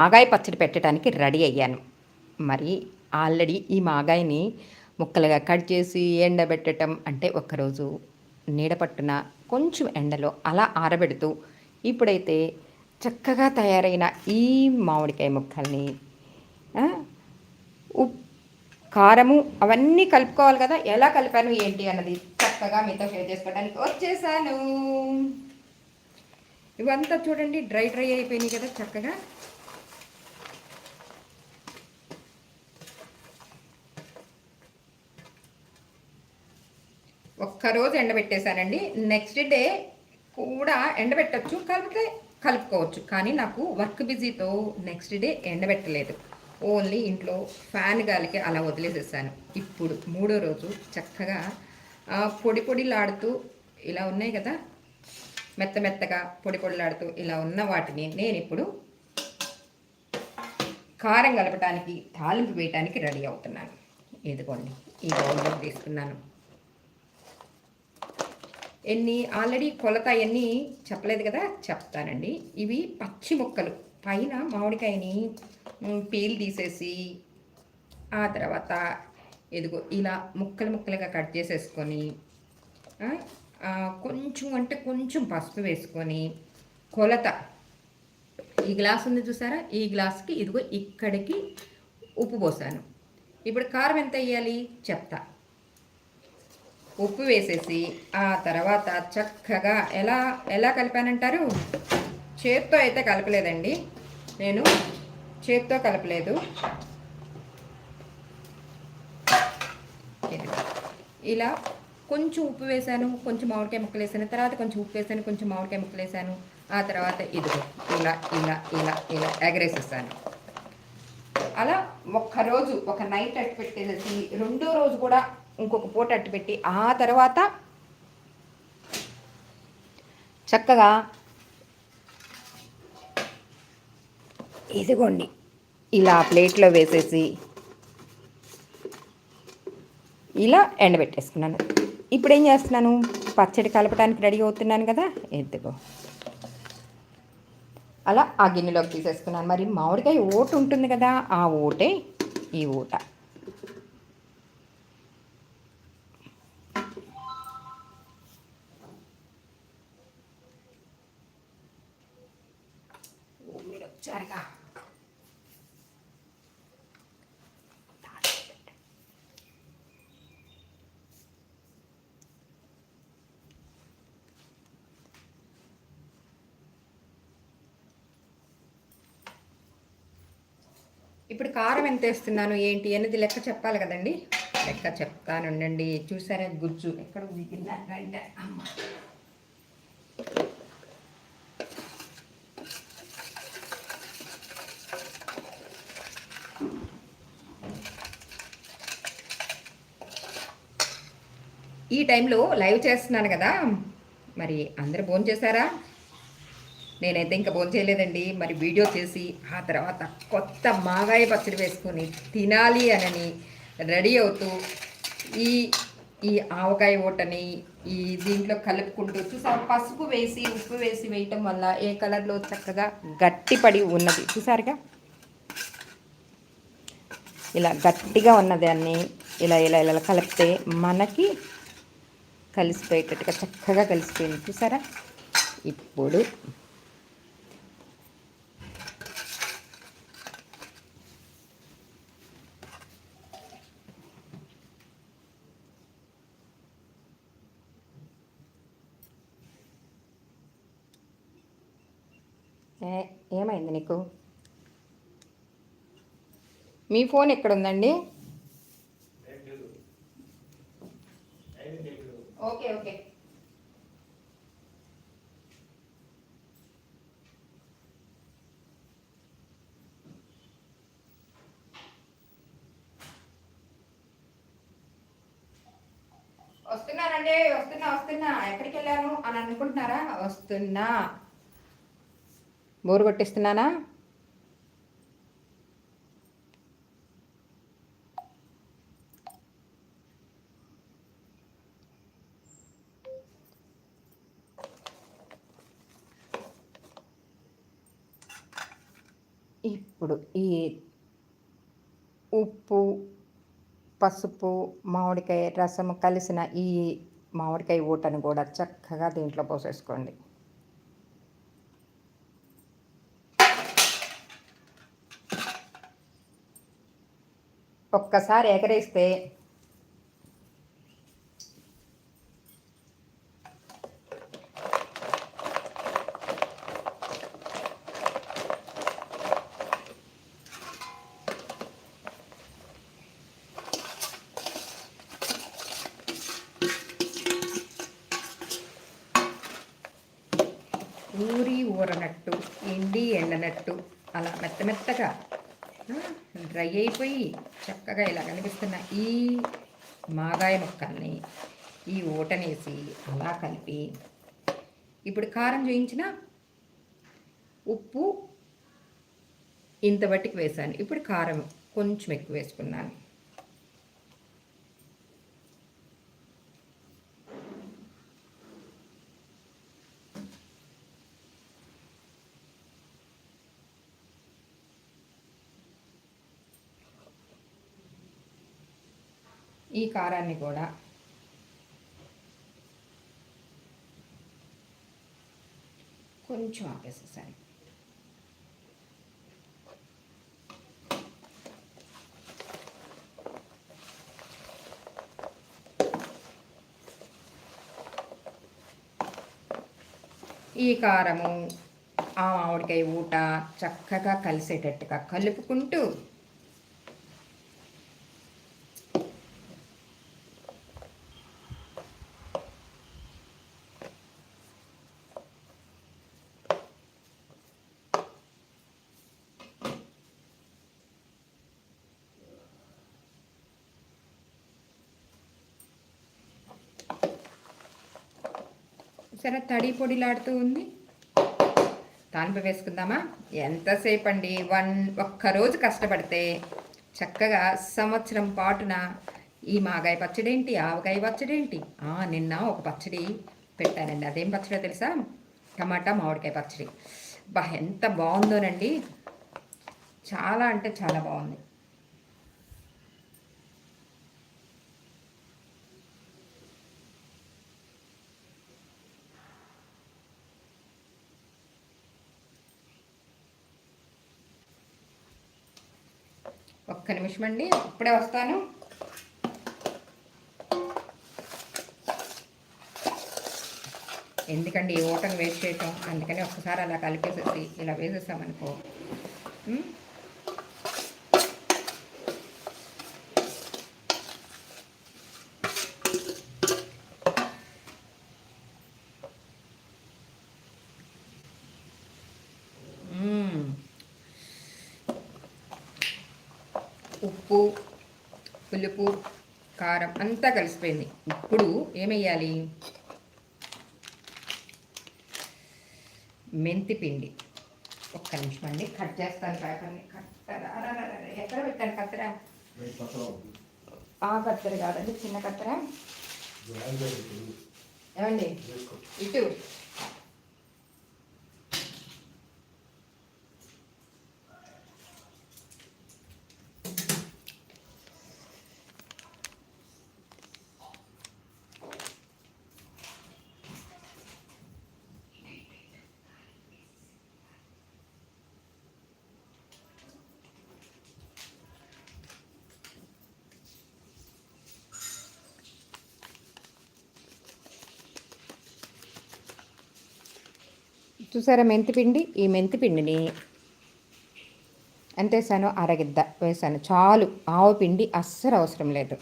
మాగాయ పచ్చడి పెట్టడానికి రెడీ అయ్యాను. మరి ఆల్రెడీ ఈ మాగాయని ముక్కలుగా కట్ చేసి ఎండబెట్టడం అంటే ఒక్కరోజు నీడపట్టున కొంచెం ఎండలో అలా ఆరబెడుతూ ఇప్పుడైతే చక్కగా తయారైన ఈ మామిడికాయ ముక్కల్ని ఉప్ కారము అవన్నీ కలుపుకోవాలి కదా ఎలా కలిపాను ఏంటి అన్నది చక్కగా మీతో షేర్ చేసుకోవడానికి వచ్చేసాను. ఇవంతా చూడండి డ్రై డ్రై అయిపోయినాయి కదా చక్కగా. ఒక్కరోజు ఎండబెట్టేశానండి. నెక్స్ట్ డే కూడా ఎండబెట్టచ్చు కలిపితే కలుపుకోవచ్చు. కానీ నాకు వర్క్ బిజీతో నెక్స్ట్ డే ఎండబెట్టలేదు. ఓన్లీ ఇంట్లో ఫ్యాన్ గాలికి అలా వదిలేసేసాను. ఇప్పుడు మూడో రోజు చక్కగా పొడి పొడిలాడుతూ ఇలా ఉన్నాయి కదా మెత్త మెత్తగా పొడి పొడిలాడుతూ ఇలా ఉన్న వాటిని నేను ఇప్పుడు కారం కలపడానికి తాలింపు వేయటానికి రెడీ అవుతున్నాను. ఇదిగోండి ఈ బౌల్లో తీసుకున్నాను. ఎన్ని ఆల్రెడీ కొలత ఎన్ని చెప్పలేదు కదా చెప్తానండి. ఇవి పచ్చి ముక్కలు. పైన మామిడికాయని పీల్ తీసేసి ఆ తర్వాత ఎదుగు ఇలా ముక్కలు ముక్కలుగా కట్ చేసేసుకొని కొంచెం అంటే కొంచెం పసుపు వేసుకొని కొలత. ఈ గ్లాస్ ఉంది చూసారా? ఈ గ్లాస్కి ఇదిగో ఇక్కడికి ఉప్పు పోసాను. ఇప్పుడు కారం ఎంత వేయాలి? చెప్తా. ఉప్పు వేసేసి ఆ తర్వాత చక్కగా ఎలా ఎలా కలిపానంటారు? చేత్తో అయితే కలపలేదండి. నేను చేత్తో కలపలేదు. ఇలా కొంచెం ఉప్పు వేసాను కొంచెం మామిడికాయ ముక్కలు వేసాను తర్వాత కొంచెం ఉప్పు వేసాను కొంచెం మామిడికాయ ముక్కలు వేసాను ఆ తర్వాత ఇదిగో ఇలా ఇలా ఇలా ఇలా ఎగరేసేసాను. అలా ఒక్కరోజు ఒక నైట్ అట్టు పెట్టేసేసి రెండో రోజు కూడా ఇంకొక పూట అట్టు పెట్టి ఆ తర్వాత చక్కగా ఇదిగోండి ఇలా ప్లేట్లో వేసేసి ఇలా ఎండబెట్టేసుకున్నాను. ఇప్పుడు ఏం చేస్తున్నాను? పచ్చడి కలపడానికి రెడీ అవుతున్నాను కదా? ఎద్దుగో అలా ఆ గిన్నెలోకి తీసేసుకున్నాను. మరి మామిడికాయ ఓటు ఉంటుంది కదా? ఆ ఓటే ఈ ఊట. ఇప్పుడు కారం ఎంత వేస్తున్నాను ఏంటి అనేది లెక్క చెప్పాలి కదండి. లెక్క చెప్తానుండండి చూసారా గుజ్జు? ఎక్కడ దిగిందా అమ్మ. ఈ టైంలో లైవ్ చేస్తున్నాను కదా. మరి అందరు ఫోన్ చేశారా నేనైతే ఇంకా భోంచేయలేదండి మరి వీడియో చేసి ఆ తర్వాత కొత్త మాగాయ పచ్చడి వేసుకొని తినాలి అని రెడీ అవుతూ ఈ ఈ ఆవకాయ ఓటని ఈ దీంట్లో కలుపుకుంటూ చూసారు పసుపు వేసి ఉప్పు వేసి వేయటం వల్ల ఏ కలర్లో చక్కగా గట్టిపడి ఉన్నది. చూసారుగా? ఇలా గట్టిగా ఉన్నదాన్ని ఇలా ఇలా ఇలా కలిపితే మనకి కలిసిపోయేటట్టుగా చక్కగా కలిసిపోయింది. చూసారా? ఇప్పుడు ఏమైంది నీకు? మీ ఫోన్ ఎక్కడుందండి? Okay okay. వస్తున్నానండి వస్తున్నా వస్తున్నా. ఎక్కడికి వెళ్ళాను అని అనుకుంటున్నారా? వస్తున్నా. బోరు కొట్టిస్తున్నానా? ఇప్పుడు ఈ ఉప్పు పసుపు మామిడికాయ రసము కలిసిన ఈ మామిడికాయ ఊటను కూడా చక్కగా దీంట్లో పోసేసుకోండి. ఒక్కసారి ఎగరేస్తే ఊరి ఊరనట్టు ఎండి ఎండనట్టు అలా మెత్త మెత్తగా డ్రై అయిపోయి చక్కగా ఇలా కనిపిస్తున్న ఈ మాగాయ ముక్కల్ని ఈ ఊటనేసి అలా కలిపి ఇప్పుడు కారం చూయించిన ఉప్పు ఇంత బట్టికి వేసాను. ఇప్పుడు కారం కొంచెం ఎక్కువ వేసుకున్నాను. ఈ కారాన్ని కూడా. కొంచెం ఆపేసేసాను ఈ కారము ఆ మామిడికాయ ఊట చక్కగా కలిసేటట్టుగా కలుపుకుంటూ సరే తడి పొడిలాడుతూ ఉంది. తానిపి వేసుకుందామా? ఎంతసేపు అండి వన్ ఒక్కరోజు కష్టపడితే చక్కగా సంవత్సరం పాటున ఈ మాగాయ పచ్చడి ఏంటి ఆవకాయ పచ్చడేంటి? నిన్న ఒక పచ్చడి పెట్టానండి. అదేం పచ్చడో తెలుసా? టమాటా మామిడికాయ పచ్చడి. బా ఎంత బాగుందోనండి. చాలా అంటే చాలా బాగుంది. ఒక్క నిమిషం అండి ఇప్పుడే వస్తాను. ఎందుకండి ఈ ఓటను వేస్ట్ చేయటం? అందుకని ఒక్కసారి అలా కలిపేసేసి ఇలా వేసేసామనుకో ఉమ్, మ్మ్. ఉప్పు పులుపు కారం అంతా కలిసిపోయింది. ఇప్పుడు ఏమెయ్యాలి? మెంతి పిండి. ఒక్క నిమిషం అండి. కట్ చేస్తాను పేపర్ని. కత్తెర అరరరర, ఎక్కడ పెట్టాను కత్తెర? ఆ కత్తెర కాదండి చిన్న కత్తెర. ఏమండి? ఇటు. చూసారా మెంతిపిండి? ఈ మెంతిపిండిని ఎంత వేసాను అరగిద్ద వేసాను. చాలు ఆవు పిండి అస్సలు అవసరం లేదు.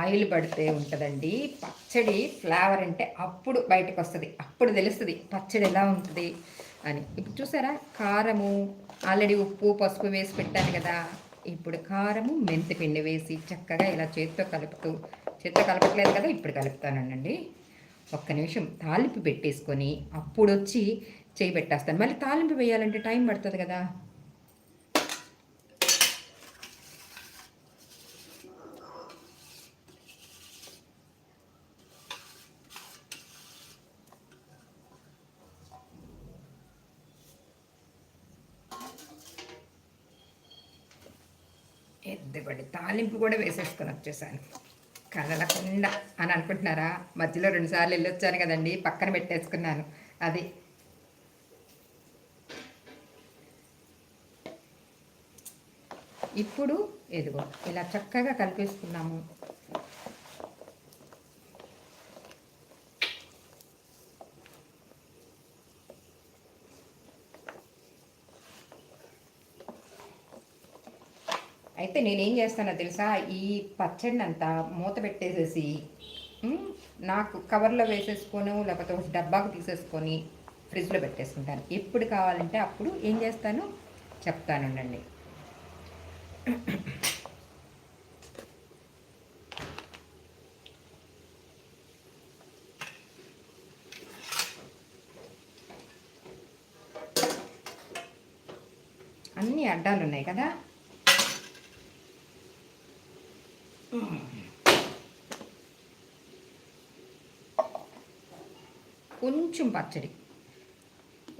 ఆయిల్ పడితే ఉంటుందండి. పచ్చడి ఫ్లేవర్ అంటే అప్పుడు బయటకు వస్తుంది అప్పుడు తెలుస్తుంది పచ్చడి ఎలా ఉంటుంది అని. ఇప్పుడు చూసారా? కారము ఆల్రెడీ ఉప్పు పసుపు వేసి పెట్టాను కదా. ఇప్పుడు కారము మెంతి పిండి వేసి చక్కగా ఇలా చేత్తో కలుపుతూ చేత్తో కలపట్లేదు కదా ఇప్పుడు కలుపుతానండి ఒక్క నిమిషం తాలింపు పెట్టేసుకొని అప్పుడు వచ్చి చేయి పెట్టేస్తాను. మళ్ళీ తాలింపు వేయాలంటే టైం పడుతుంది కదా. ఎద్దుబడి తాలింపు కూడా వేసేసుకొని వచ్చేసాను కదలకుండా అని అనుకుంటున్నారా? మధ్యలో రెండుసార్లు వెళ్ళొచ్చాను కదండి పక్కన పెట్టేసుకున్నాను. అది. ఇప్పుడు ఎదుగో ఇలా చక్కగా కలిపేసుకున్నాము. అయితే నేనేం చేస్తానో తెలుసా? ఈ పచ్చడిని అంతా మూత పెట్టేసేసి నాకు కవర్లో వేసేసుకొని లేకపోతే ఒక డబ్బాకు తీసేసుకొని ఫ్రిడ్జ్లో పెట్టేసుకుంటాను. ఎప్పుడు కావాలంటే అప్పుడు ఏం చేస్తాను? చెప్తానుండండి అన్ని అడ్డాలు ఉన్నాయి కదా? కొంచెం పచ్చడి.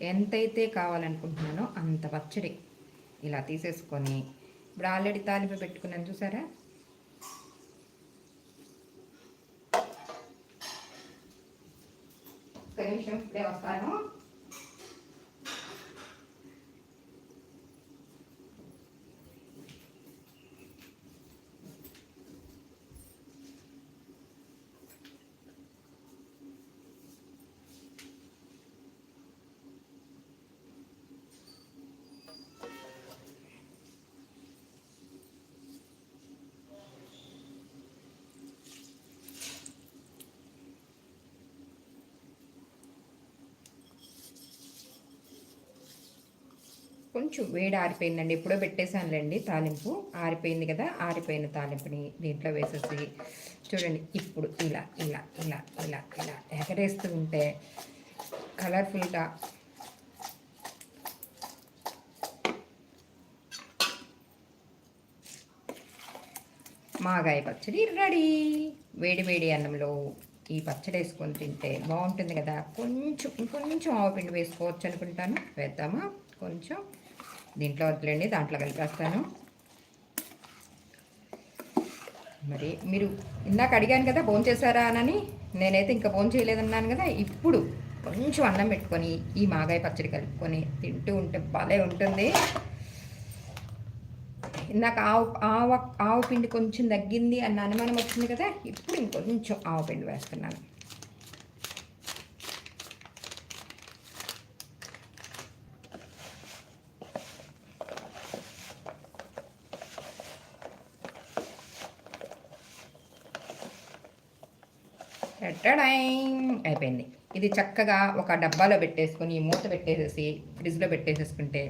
ఎంతైతే కావాలనుకుంటున్నానో అంత పచ్చడి. ఇలా తీసేసుకొని ఇప్పుడు ఆల్రెడీ తాలింపు పెట్టుకున్నాను చూసారా? ఒక నిమిషం ఇప్పుడే వస్తాను. కొంచెం వేడి ఆరిపోయిందండి. ఎప్పుడో పెట్టేశానులేండి తాలింపు. ఆరిపోయింది కదా ఆరిపోయిన తాలింపుని దీంట్లో వేసేసి చూడండి. ఇప్పుడు ఇలా ఇలా ఇలా ఇలా ఇలా ఎగరేస్తూ ఉంటే కలర్ఫుల్గా మాగాయ పచ్చడి రెడీ. వేడి వేడి అన్నంలో ఈ పచ్చడి వేసుకొని తింటే బాగుంటుంది కదా. కొంచెం ఇంకొంచెం ఆవపిండి వేసుకోవచ్చు అనుకుంటాను. వేద్దామా? కొంచెం. దీంట్లో వద్దులేండి దాంట్లో కలిపేస్తాను. మరి మీరు ఇందాక అడిగాను కదా భోజనం చేశారా అని నేనైతే ఇంకా భోజనం చేయలేదన్నాను కదా ఇప్పుడు కొంచెం అన్నం పెట్టుకొని ఈ మాగాయ పచ్చడి కలుపుకొని తింటూ ఉంటే భలే ఉంటుంది. ఇందాక ఆవు ఆవ ఆవు పిండి కొంచెం తగ్గింది అన్న అనుమానం వచ్చింది కదా ఇప్పుడు ఇంకొంచెం ఆవు పిండి వేస్తున్నాను. టడైం అయిపోయింది. ఇది చక్కగా ఒక డబ్బాలో పెట్టేసుకొని మూత పెట్టేసేసి ఫ్రిడ్జ్లో పెట్టేసేసుకుంటే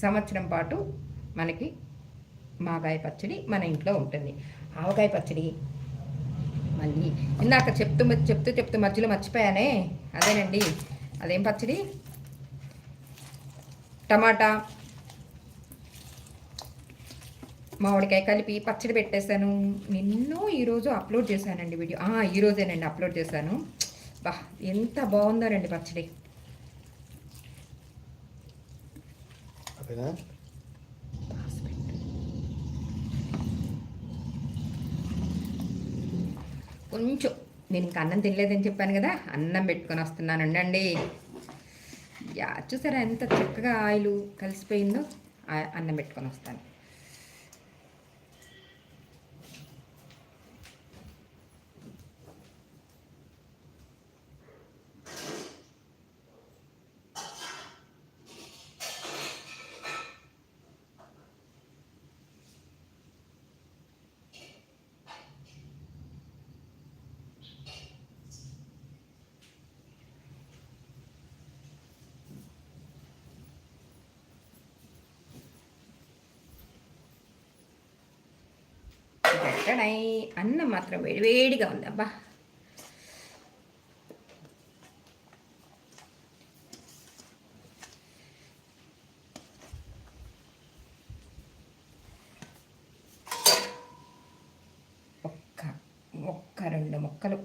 సంవత్సరం పాటు మనకి మాగాయ పచ్చడి మన ఇంట్లో ఉంటుంది. ఆవకాయ పచ్చడి మళ్ళీ ఇందాక చెప్తూ చెప్తూ చెప్తూ మధ్యలో మర్చిపోయానే? అదేనండి. అదేం పచ్చడి? టమాటా. మామిడికాయ కలిపి పచ్చడి పెట్టేశాను. నిన్ను ఈరోజు అప్లోడ్ చేశానండి వీడియో. ఆ, ఈరోజేనండి అప్లోడ్ చేశాను. బా ఎంత బాగుందోనండి పచ్చడి. కొంచెం నేను ఇంకా అన్నం తినలేదని చెప్పాను కదా అన్నం పెట్టుకొని వస్తున్నాను ఉండండి యా చూసారా ఎంత చక్కగా ఆయిల్ కలిసిపోయిందో? అన్నం పెట్టుకొని వస్తాను. టడై అన్నం మాత్రం వేడి వేడిగా ఉంది అబ్బా. ఒక్క ఒక్క రెండు ముక్కలు.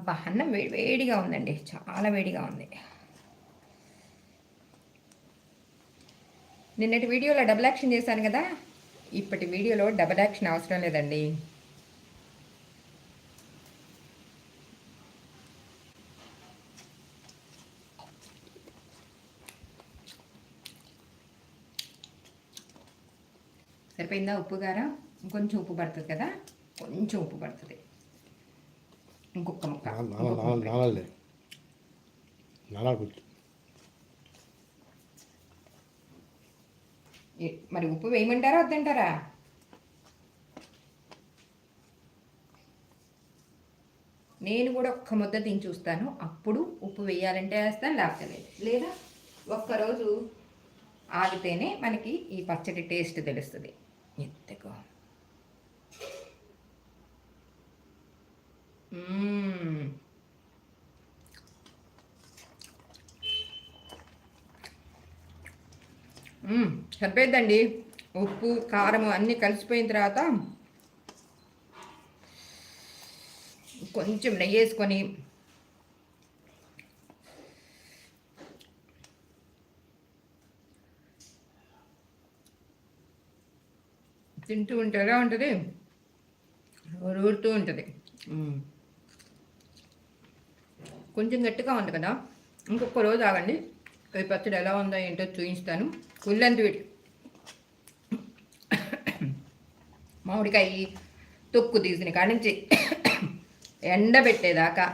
అబ్బా అన్నం వేడి వేడిగా ఉందండి. చాలా వేడిగా ఉంది. నిన్నటి వీడియోలో డబుల్ యాక్షన్ చేశాను కదా? ఇప్పటి వీడియోలో డబుల్ యాక్షన్ అవసరం లేదండి. సరిపోయిందా ఉప్పు గారా? కొంచెం ఉప్పు పడుతుంది కదా? కొంచెం ఉప్పు పడుతుంది. ఇంకొక ముక్క. నాల మరి ఉప్పు వేయమంటారా వద్దంటారా? నేను కూడా ఒక్క ముద్ద తిని చూస్తాను. అప్పుడు ఉప్పు వేయాలంటే వేస్తాను లేకపోతే లేదు. లేదా ఒక్కరోజు ఆగితేనే మనకి ఈ పచ్చడి టేస్ట్ తెలుస్తుంది. ఎత్తుకో మ్మ్. సరిపోయిందండి ఉప్పు కారం అన్నీ కలిసిపోయిన తర్వాత కొంచెం నెయ్యి వేసుకొని తింటూ ఉంటే ఎలా ఉంటుంది? ఊరుతూ ఉంటుంది. కొంచెం గట్టిగా ఉంది కదా. ఇంకొక రోజు ఆగండి. ఈ పచ్చడి ఎలా ఉందో ఏంటో చూపిస్తాను. కుళ్ళంత వీడి మామిడికాయ తొక్కు తీసిన కాడి నుంచి ఎండబెట్టేదాకా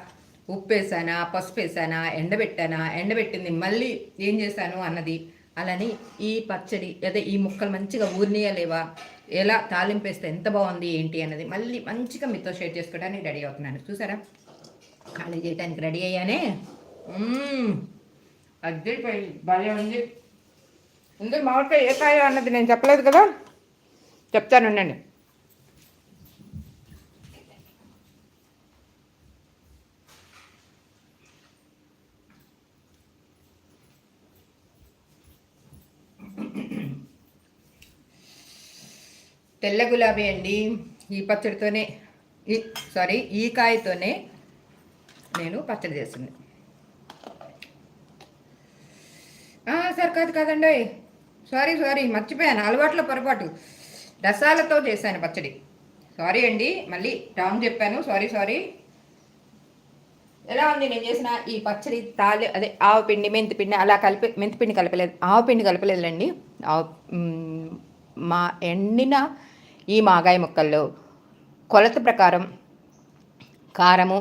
ఉప్పు వేసానా పసుపు వేసానా ఎండబెట్టానా ఎండబెట్టింది మళ్ళీ ఏం చేశాను అన్నది అలానే ఈ పచ్చడి అదే ఈ ముక్కలు మంచిగా ఊరినీయలేవా ఎలా తాలింపు వేస్తే ఎంత బాగుంది ఏంటి అన్నది మళ్ళీ మంచిగా మీతో షేర్ చేసుకోవడానికి రెడీ అవుతున్నాను. చూసారా? ఖాళీ చేయడానికి రెడీ అయ్యానే? మ్మ్. భలే ఉంది. ఇందులో మామిడికాయ ఏ కాయ అన్నది నేను చెప్పలేదు కదా? చెప్తాను ఉండండి. తెల్ల గులాబీ అండి. ఈ పచ్చడితోనే ఈ సారీ ఈ కాయతోనే నేను పచ్చడి చేసింది. సార్ కాదు కాదండి. సారీ సారీ మర్చిపోయాను. అలవాట్ల పొరపాటు. రసాలతో చేశాను పచ్చడి. సారీ అండి మళ్ళీ రాంగ్ చెప్పాను. Sorry sorry. ఎలా ఉంది నేను చేసిన ఈ పచ్చడి తాలి అదే ఆవు పిండి మెంతి పిండి అలా కలిపి మెంతి పిండి కలపలేదు. ఆవు పిండి ఆవు మా ఎండిన ఈ మాగాయ ముక్కల్లో కొలత ప్రకారం కారము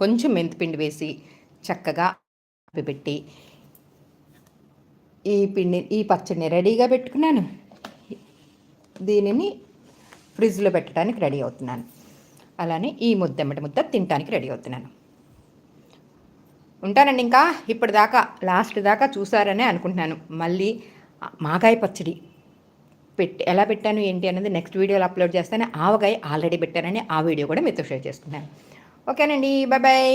కొంచెం మెంతిపిండి వేసి చక్కగా పెట్టి ఈ పిండి ఈ పచ్చడిని రెడీగా పెట్టుకున్నాను. దీనిని ఫ్రిడ్జ్లో పెట్టడానికి రెడీ అవుతున్నాను. అలానే ఈ ముద్దమ్మటి ముద్ద తినడానికి రెడీ అవుతున్నాను. ఉంటానండి ఇంకా? ఇప్పుడు దాకా లాస్ట్ దాకా చూసారనే అనుకుంటున్నాను. మళ్ళీ మాగాయ పచ్చడి పెట్టి ఎలా పెట్టాను ఏంటి అనేది నెక్స్ట్ వీడియోలో అప్లోడ్ చేస్తాను. ఆవగాయ ఆల్రెడీ పెట్టానని ఆ వీడియో కూడా మీతో షేర్ చేసుకున్నాను. ఓకేనండి బాయ్ బాయ్